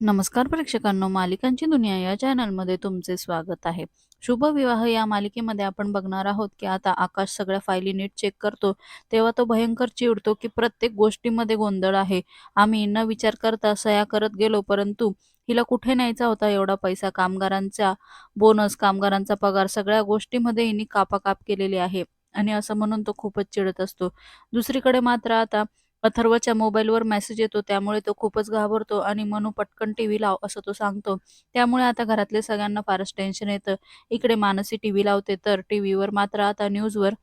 नमस्कार प्रेक्षकांनो मालिकांची दुनिया या चॅनलमध्ये तुमचे स्वागत आहे. शुभ विवाह या मालिकेमध्ये आपण बघणार आहोत की आता आकाश सगळ्या फायली नीट चेक करतो तेव्हा तो भयंकर चिडतो की प्रत्येक गोष्टीमध्ये गोंधळ आहे. आम्ही न विचार करता सया करत गेलो परंतु हिला कुठे न्यायचा होता एवढा पैसा? कामगारांचा बोनस कामगारांचा पगार सगळ्या गोष्टीमध्ये हिने कापाकाप केलेली आहे. आणि असं म्हणून तो खूपच चिडत असतो. दुसरीकडे मात्र आता अथर्वच्या मोबाईलवर मेसेज येतो त्यामुळे तो खूपच घाबरतो आणि मनू पटकन टीव्ही लाव असं तो सांगतो. त्यामुळे आता घरातले सगळ्यांना फारच टेन्शन येतं. इकडे मानसी टीव्ही लावते तर टीव्हीवर मात्र आता न्यूजवर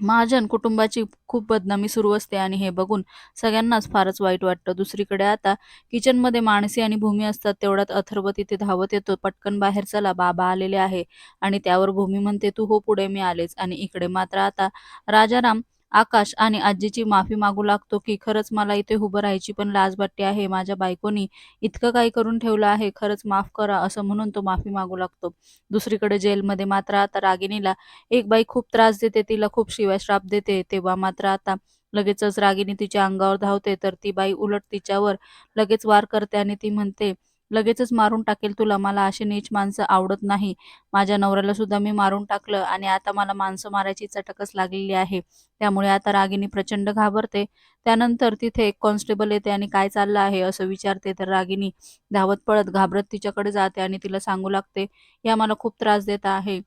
महाजन कुटुंबाची खूप बदनामी सुरू असते आणि हे बघून सगळ्यांनाच फारच वाईट वाटतं. दुसरीकडे आता किचनमध्ये माणसी आणि भूमी असतात तेवढ्यात अथर्व तिथे धावत येतो. पटकन बाहेर चला बाबा आलेले आहे आणि त्यावर भूमी म्हणते तू हो पुढे मी आलेच. आणि इकडे मात्र आता राजाराम आकाश आणि आजीची माफी मागू लागतो की खरंच मला इथे उभं राहायची पण लाज वाटते आहे. माझ्या बायकोनी इतकं काही करून ठेवलं आहे खरंच माफ करा असं म्हणून तो माफी मागू लागतो. दुसरीकडे जेलमध्ये मात्र आता रागिणीला एक बाई खूप त्रास देते तिला खूप शिवाय श्राप देते. तेव्हा मात्र आता लगेचच रागिणी तिच्या अंगावर धावते तर ती बाई उलट तिच्यावर लगेच वार करते आणि ती म्हणते लगेचच मारून टाकेल तुला. मला अशी नीच माणसं आवडत नाही. माझ्या नवऱ्याला सुद्धा मी मारून टाकलं आणि आता मला माणसं मारायची चटकच लागलेली आहे. त्यामुळे आता रागिनी प्रचंड घाबरते. त्यानंतर तिथे एक कॉन्स्टेबल येते आणि काय चाललं आहे असं विचारते तर रागिनी धावत पळत घाबरत तिच्याकडे जाते आणि तिला सांगू लागते या मला खूप त्रास देत आहे.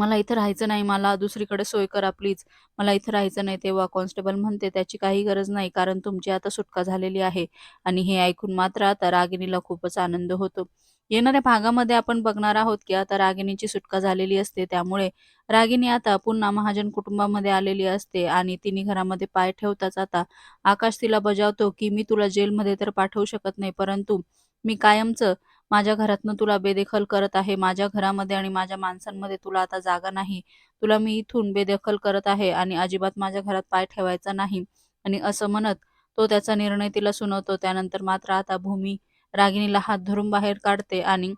मला इथं राहायचं नाही मला दुसरीकडे सोय करा प्लीज मला इथं राहायचं नाही तेव्हा कॉन्स्टेबल म्हणते त्याची काही गरज नाही कारण तुमची आता सुटका झालेली आहे. आणि हे ऐकून मात्र आता रागिणीला खूपच आनंद होतो. येणाऱ्या भागामध्ये आपण बघणार आहोत की आता रागिणीची सुटका झालेली असते त्यामुळे रागिणी आता पुन्हा महाजन कुटुंबामध्ये आलेली असते आणि तिने घरामध्ये पाय ठेवताच आता आकाश तिला बजावतो की मी तुला जेलमध्ये तर पाठवू शकत नाही परंतु मी कायमचं माझ्या घरातनं तुला बेदखल करत आहे माझ्या घरामध्ये आणि माझ्या माणसांमध्ये तुला आता जागा नाही. तुला मी इथून बेदखल करत आहे आणि अजिबात माझ्या घरात पाय ठेवायचा नाही. आणि असं म्हणत तो त्याचा निर्णय तिला सुनवतो. त्यानंतर मात्र आता भूमी रागिणीला हात धरून बाहेर काढते आणि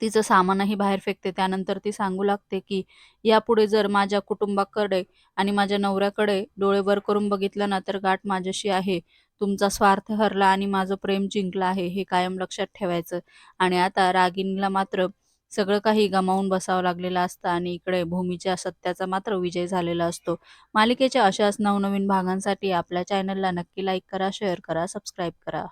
तिचं सामानही बाहेर फेकते. त्यानंतर ती सांगू लागते की यापुढे जर माझ्या कुटुंबाकडे आणि माझ्या नवऱ्याकडे डोळे वर करून बघितलं ना तर गाठ माझ्याशी आहे. तुमचा स्वार्थ हरला आणि माझं प्रेम जिंकलं आहे हे कायम लक्षात ठेवायचं. आणि आता रागिणीला मात्र सगळं काही गमावून बसावं लागलेलं असतं आणि इकडे भूमीच्या सत्याचा मात्र विजय झालेला असतो. मालिकेच्या अशाच नवनवीन भागांसाठी आपल्या चॅनलला नक्की लाईक करा शेअर करा सबस्क्राईब करा.